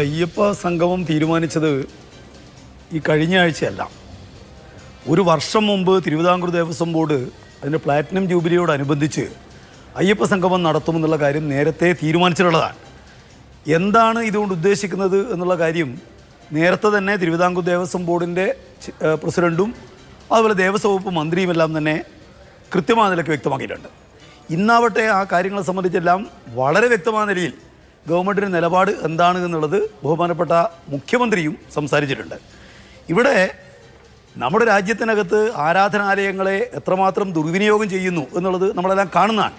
അയ്യപ്പ സംഗമം തീരുമാനിച്ചത് ഈ കഴിഞ്ഞ ആഴ്ചയല്ല. ഒരു വർഷം മുമ്പ് തിരുവിതാംകൂർ ദേവസ്വം ബോർഡ് അതിന്റെ പ്ലാറ്റിനം ജൂബിലിയോടനുബന്ധിച്ച് അയ്യപ്പ സംഗമം നടത്തുമെന്നുള്ള കാര്യം നേരത്തെ തീരുമാനിച്ചിട്ടുള്ളതാണ്. എന്താണ് ഇതുകൊണ്ട് ഉദ്ദേശിക്കുന്നത് എന്നുള്ള കാര്യം നേരത്തെ തന്നെ തിരുവിതാംകൂർ ദേവസ്വം ബോർഡിന്റെ പ്രസിഡന്റും അതുപോലെ ദേവസ്വം വകുപ്പ് മന്ത്രിയുമെല്ലാം തന്നെ കൃത്യമായ നിലയ്ക്ക് വ്യക്തമാക്കിയിട്ടുണ്ട്. ഇന്നാവട്ടെ ആ കാര്യങ്ങളെ സംബന്ധിച്ചെല്ലാം വളരെ വ്യക്തമായ നിലയിൽ ഗവൺമെന്റിന്റെ നിലപാട് എന്താണ് എന്നുള്ളത് ബഹുമാനപ്പെട്ട മുഖ്യമന്ത്രിയും സംസാരിച്ചിട്ടുണ്ട്. ഇവിടെ നമ്മുടെ രാജ്യത്തിനകത്ത് ആരാധനാലയങ്ങളെ എത്രമാത്രം ദുർവിനിയോഗം ചെയ്യുന്നു എന്നുള്ളത് നമ്മളെല്ലാം കാണുന്നതാണ്.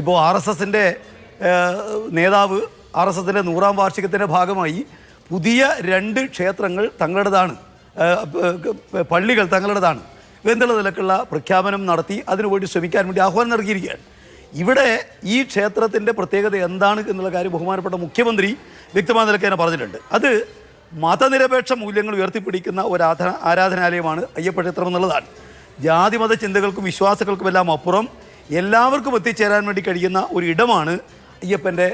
ഇപ്പോൾ ആർ എസ് എസിന്റെ നേതാവ് ആർ എസ് എസിന്റെ നൂറാം വാർഷികത്തിന്റെ ഭാഗമായി പുതിയ രണ്ട് ക്ഷേത്രങ്ങൾ തങ്ങളുടേതാണ് പള്ളികൾ തങ്ങളുടേതാണ്. എന്നുള്ള നിലക്കുള്ള പ്രഖ്യാപനം നടത്തി അതിനുവേണ്ടി ശ്രമിക്കാൻ വേണ്ടി ആഹ്വാനം നൽകിയിരിക്കുകയാണ്. ഇവിടെ ഈ ക്ഷേത്രത്തിന്റെ പ്രത്യേകത എന്താണ് എന്നുള്ള കാര്യം ബഹുമാനപ്പെട്ട മുഖ്യമന്ത്രി വ്യക്തമായ നിലയ്ക്ക് തന്നെ പറഞ്ഞിട്ടുണ്ട്. അത് മതനിരപേക്ഷ മൂല്യങ്ങൾ ഉയർത്തിപ്പിടിക്കുന്ന ഒരു ആരാധന ആരാധനാലയമാണ് അയ്യപ്പ ക്ഷേത്രം എന്നുള്ളതാണ്. ജാതിമത ചിന്തകൾക്കും വിശ്വാസങ്ങൾക്കുമെല്ലാം അപ്പുറം എല്ലാവർക്കും എത്തിച്ചേരാൻ വേണ്ടി കഴിയുന്ന ഒരു ഇടമാണ് അയ്യപ്പന്റെ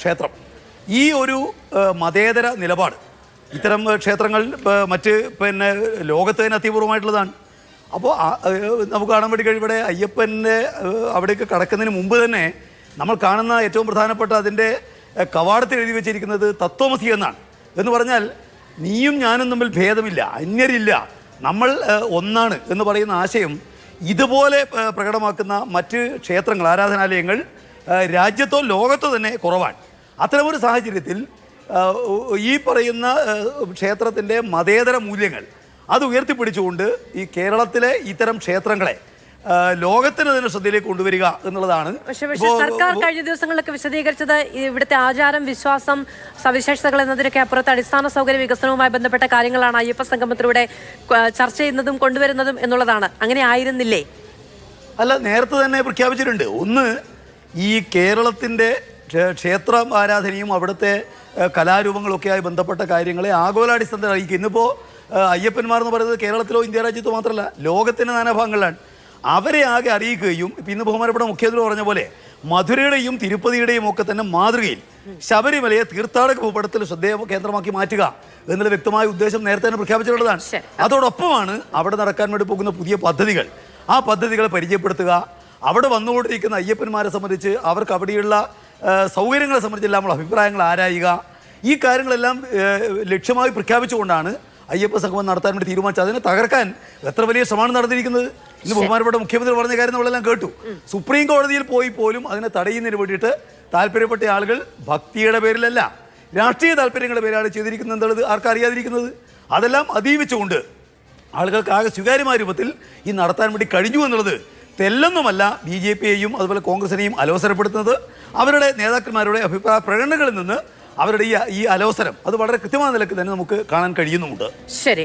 ക്ഷേത്രം. ഈ ഒരു മതേതര നിലപാട് ഇത്തരം ക്ഷേത്രങ്ങൾ മറ്റ് പിന്നെ ലോകത്ത് തന്നെ അപ്പോൾ നമുക്ക് കാണാൻ വേണ്ടി കഴിയും ഇവിടെ അയ്യപ്പന്റെ അവിടേക്ക് കടക്കുന്നതിന് മുമ്പ് തന്നെ നമ്മൾ കാണുന്ന ഏറ്റവും പ്രധാനപ്പെട്ട അതിന്റെ കവാടത്തിൽ എഴുതി വെച്ചിരിക്കുന്നത് തത്വമസി എന്നാണ്. എന്ന് പറഞ്ഞാൽ നീയും ഞാനും തമ്മിൽ ഭേദമില്ല അന്യരില്ല. നമ്മൾ ഒന്നാണ് എന്ന് പറയുന്ന ആശയം ഇതുപോലെ പ്രകടമാക്കുന്ന മറ്റ് ക്ഷേത്രങ്ങൾ ആരാധനാലയങ്ങൾ രാജ്യത്തോ ലോകത്തോ തന്നെ കുറവാണ്. അത്തരമൊരു സാഹചര്യത്തിൽ ഈ പറയുന്ന ക്ഷേത്രത്തിന്റെ മതേതര മൂല്യങ്ങൾ അത് ഉയർത്തിപ്പിടിച്ചുകൊണ്ട് ഈ കേരളത്തിലെ ഇത്തരം ക്ഷേത്രങ്ങളെ ലോകത്തിന് തന്നെ ശ്രദ്ധയിലേക്ക് കൊണ്ടുവരിക എന്നുള്ളതാണ്. പക്ഷെ പക്ഷെ സർക്കാർ കഴിഞ്ഞ ദിവസങ്ങളിലൊക്കെ വിശദീകരിച്ചത് ഇവിടുത്തെ ആചാരം വിശ്വാസം സവിശേഷതകൾ എന്നതിനൊക്കെ അപ്പുറത്ത് അടിസ്ഥാന സൗകര്യ വികസനവുമായി ബന്ധപ്പെട്ട കാര്യങ്ങളാണ് അയ്യപ്പ സംഗമത്തിലൂടെ ചർച്ച ചെയ്യുന്നതും കൊണ്ടുവരുന്നതും എന്നുള്ളതാണ്. അങ്ങനെ ആയിരുന്നില്ലേ? അല്ല നേരത്തെ തന്നെ പ്രഖ്യാപിച്ചിട്ടുണ്ട്. ഒന്ന് ഈ കേരളത്തിന്റെ ക്ഷേ- ക്ഷേത്ര ആരാധനയും അവിടുത്തെ കലാരൂപങ്ങളൊക്കെയായി ബന്ധപ്പെട്ട കാര്യങ്ങളെ ആഗോളാടിസ്ഥാനത്തിൽ അറിയിക്കുക ഇന്നിപ്പോൾ അയ്യപ്പന്മാർ എന്ന് പറയുന്നത് കേരളത്തിലോ ഇന്ത്യ രാജ്യത്തോ മാത്രമല്ല ലോകത്തിന്റെ നാനാഭാഗങ്ങളിലാണ്. അവരെ ആകെ അറിയിക്കുകയും ഇപ്പം ഇന്ന് ബഹുമാനപ്പെട്ട മുഖ്യമന്ത്രി പറഞ്ഞ പോലെ മധുരയുടെയും തിരുപ്പതിയുടെയും ഒക്കെ തന്നെ മാതൃകയിൽ ശബരിമലയെ തീർത്ഥാടക ഭൂപടത്തിൽ ശ്രദ്ധേയ കേന്ദ്രമാക്കി മാറ്റുക എന്നുള്ള വ്യക്തമായ ഉദ്ദേശം നേരത്തെ തന്നെ പ്രഖ്യാപിച്ചിട്ടുള്ളതാണ്. അതോടൊപ്പമാണ് അവിടെ നടക്കാൻ വേണ്ടി പോകുന്ന പുതിയ പദ്ധതികൾ. ആ പദ്ധതികളെ പരിചയപ്പെടുത്തുക. അവിടെ വന്നുകൊണ്ടിരിക്കുന്ന അയ്യപ്പന്മാരെ സംബന്ധിച്ച് അവർക്ക് അവിടെയുള്ള സൗകര്യങ്ങളെ സംബന്ധിച്ച് നമ്മൾ അഭിപ്രായങ്ങൾ ആരായുക. ഈ കാര്യങ്ങളെല്ലാം ലക്ഷ്യമായി പ്രഖ്യാപിച്ചുകൊണ്ടാണ് അയ്യപ്പ സംഗമം നടത്താൻ വേണ്ടി തീരുമാനിച്ചു. അതിനെ തകർക്കാൻ എത്ര വലിയ ശ്രമമാണ് നടന്നിരിക്കുന്നത്? ഇന്ന് ബഹുമാനപ്പെട്ട മുഖ്യമന്ത്രി പറഞ്ഞ കാര്യം നമ്മളെല്ലാം കേട്ടു. സുപ്രീം കോടതിയിൽ പോയി പോലും അതിനെ തടയുന്നതിന് വേണ്ടിയിട്ട് താല്പര്യപ്പെട്ട ആളുകൾ ഭക്തിയുടെ പേരിലല്ല രാഷ്ട്രീയ താല്പര്യങ്ങളുടെ പേരാണ് ചെയ്തിരിക്കുന്നത് എന്നുള്ളത് ആർക്കറിയാതിരിക്കുന്നത് അതെല്ലാം അതീവിച്ചുകൊണ്ട് ആളുകൾക്ക് ആകെ സ്വീകാര്യമായ രൂപത്തിൽ ഈ നടത്താൻ വേണ്ടി കഴിഞ്ഞു എന്നുള്ളത് തെല്ലൊന്നുമല്ല ബി ജെ പിയെയും അതുപോലെ കോൺഗ്രസിനെയും അലോസരപ്പെടുത്തുന്നത്. അവരുടെ നേതാക്കന്മാരുടെ അഭിപ്രായ പ്രകടനങ്ങളിൽ നിന്ന് അവരുടെ ഈ ഈ അലോസരം അത് വളരെ കൃത്യമായ നിലയ്ക്ക് തന്നെ നമുക്ക് കാണാൻ കഴിയുന്നുമുണ്ട്. ശരി.